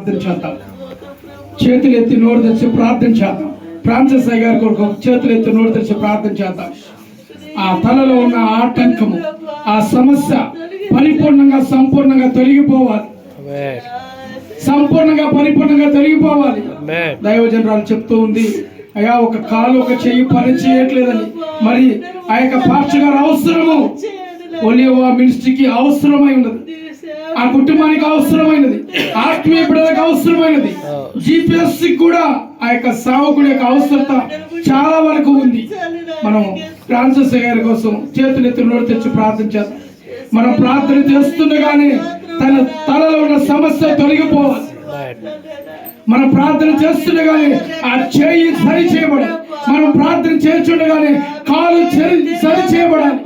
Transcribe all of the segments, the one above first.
ప్రార్థన చేద్దాం. చేతులు ఎత్తి నోరు తెచ్చి ప్రార్థన చేద్దాం. ఫ్రాన్సిస్ అయ్య గారి కొరకు చేతులు ఎత్తి నోరు తెచ్చి ప్రార్థన చేద్దాం. ఆ తలలో ఉన్న ఆటంకము ఆ సమస్య పరిపూర్ణంగా సంపూర్ణంగా తొలగిపోవాలి. సంపూర్ణంగా పరిపూర్ణంగా తొలగిపోవాలి. దైవజనరాలు చెప్తూ ఉంది అయ్యా ఒక కాలు ఒక చెయ్యి పని చేయట్లేదని. మరి ఆ యొక్క పాస్టర్ గారు అవసరము. ఒలియవా మినిస్ట్రీకి అవసరమై ఉన్నది. ఆ కుటుంబానికి అవసరమైనది. ఆత్మీయ అవసరమైనది. జిపిఎస్ కూడా ఆ యొక్క సావకుడి యొక్క అవసరత చాలా వరకు ఉంది. మనం ఫ్రాన్సిస్ గారి కోసం చేతులు ఎత్తి నోరు తెచ్చి ప్రార్థన చేద్దాం. మనం ప్రార్థన చేస్తుండగానే తన తలలో ఉన్న సమస్య తొలగిపోవాలి. మనం ప్రార్థన చేస్తుండగానే ఆ చేయి సరి చేయబడాలి మనం ప్రార్థన చేస్తుండగానే కాలు సరి సరి చేయబడాలి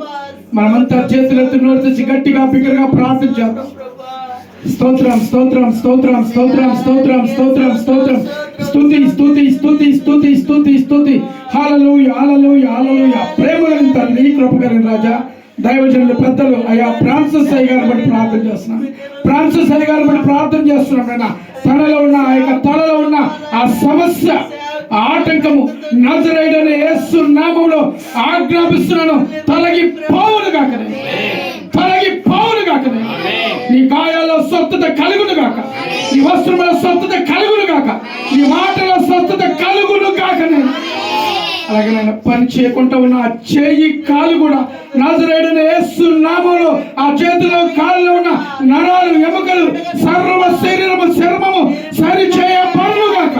మనమంతా చేతులెత్తి నోరు తెచ్చి గట్టిగా బిగ్గరగా ప్రార్థన చేద్దాం. స్తోత్రం స్తోత్రం స్తోత్రం స్తోత్రం స్తోత్రం స్తోత్రం స్తోత్రం స్తుతి స్తుతి స్తుతి స్తుతి స్తుతి స్తుతి హాలలోయ హాలలోయ హాలలోయ ప్రేమ తల్లి తండ్రి రాజా దైవజనులు పెద్దలు అయ్యా ఫ్రాన్సిస్ అయ్య గారు బట్టి ప్రార్థన చేస్తున్నాం. ఫ్రాన్సిస్ అయ్య గారు బట్టి ప్రార్థన చేస్తున్నాం నాయన. తనలో ఉన్న ఆ యొక్క తనలో ఉన్న ఆ సమస్య ఆ ఆటంకము నజరైడని యేసు నామంలో ఆజ్ఞాపిస్తున్నాను. తొలగి పోవును కాకనే. తొలగి గాయాల్లో స్వస్థత కలుగును గాక. నీ వస్త్రముల స్వస్థత కలుగును గాక. నీ మాటల స్వస్థత కలుగును గాకనే. అలాగే నేను పని చేయకుండా ఉన్న ఆ చేయి కాలు కూడా నజరేడని యేసు నామంలో ఆ చేతిలో కాళ్ళలో ఉన్న నరాలు ఎముకలు సర్వ శరీరము చర్మము సరి చేయబడును గాక.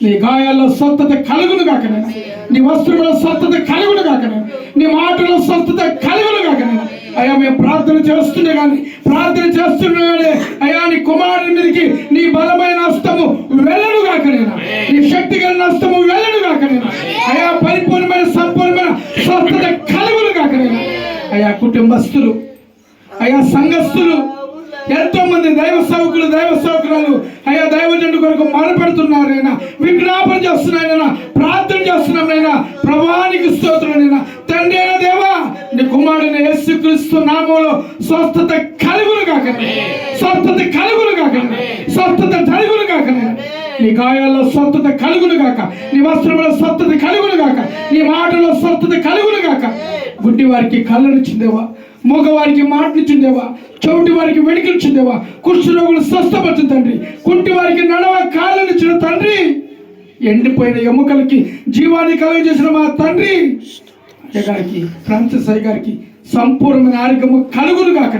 నీ గాయాల్లో స్వస్థత కలుగును గాక నేను నీ వస్త్రముల స్వస్థత కలుగును గాక నేను నీ మాటలో స్వస్థత కలుగును గాక నేను అయ్యా మేము ప్రార్థన చేస్తుండే కానీ ప్రార్థన చేస్తుండే కానీ అయ్యా నీ కుమారుడి మీదకి నీ బలమైన హస్తము వెళ్ళను గాక నీ శక్తి కలిగిన హస్తము వెళ్ళను గాక అయ్యా పరిపూర్ణమైన సంపూర్ణమైన స్వస్థత కలుగును గాక అయ్యా కుటుంబస్తులు అయ్యా సంఘస్థులు ఎంతో మంది దైవ సేవకులు దైవ సేవకురాలు అయ్యా దైవజనుడు కొరకు మొరపెడుతున్నారు విజ్ఞాపన చేస్తున్నాయన ప్రార్థన చేస్తున్నారైనా ప్రభానికి స్తోత్రులైనా తండ్రి అయినా కుమారుని యేసుక్రీస్తు నామంలో స్వస్థత కలుగులు కాకనే స్వస్థత కలుగులు కాకనే స్వస్థత కలుగులు కాకనే నీ గాయాల్లో స్వస్థత కలుగును గాక. నీ వస్త్రంలో స్వస్థత కలుగును గాక. నీ మాటలో స్వస్థత కలుగును గాక. గుడ్డి వారికి కళ్ళనిచ్చిందేవా మూగవారికి మాటనిచ్చిందేవా చెవిటి వారికి వెడికిచ్చిందేవా కుష్టి రోగులు స్వస్థపరచు తండ్రి. కుంటి వారికి నడవ కాళ్ళనిచ్చిన తండ్రి. ఎండిపోయిన ఎముకలకి జీవాన్ని కలుగజేసిన మా తండ్రి. గారికి ఫ్రాన్సిస్ అయ్య గారికి సంపూర్ణమైన ఆరోగ్యము కలుగును గాక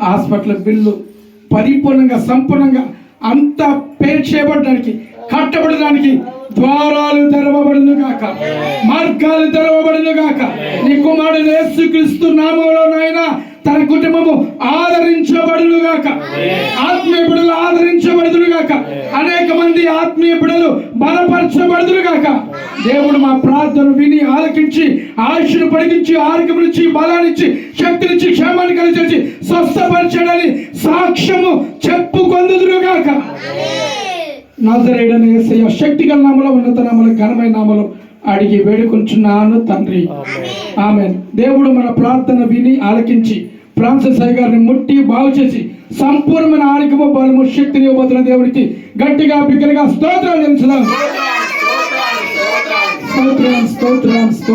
హాస్పిటల్ బిల్లు పరిపూర్ణంగా సంపూర్ణంగా అంతా పే చేయబడడానికి కట్టబడడానికి ద్వారాలు తెరవబడును గాక. మార్గాలు తెరవబడును గాక. నీ కుమారుడు యేసుక్రీస్తు నామంలో నాయన తన కుటుంబము ఆదరించబడును గాక. ఆత్మీయ బిడ్డలు ఆదరించబడుదురు గాక. అనేక మంది ఆత్మీయ బిడ్డలు బలపరచబడుదురు గాక. దేవుడు మా ప్రార్థన విని ఆలకించి ఆయుష్ను పొడిగించి ఆరోగ్యమునిచ్చి బలాన్నిచ్చి శక్తినిచ్చి క్షేమాన్ని కలిగించి స్వస్థపరచడని సాక్ష్యము చెప్పుకొందుదురు గాక. నజరేడని యేసయ్య శక్తి గల నామలో ఉన్నత నామలో ఘనమైన నామలో అడిగి వేడుకుంటున్నాను తండ్రి. ఆమె దేవుడు మన ప్రార్థన విని ఆలకించి ఫ్రాన్సిస్ అయ్య గారిని ముట్టి బాగు చేసి సంపూర్ణమైన ఆరోగ్యము బలము శక్తిని ఇవ్వబోతున్న దేవుడికి గట్టిగా బిగ్గరగా స్తోత్రాలు స్తోత్రం స్తోత్రం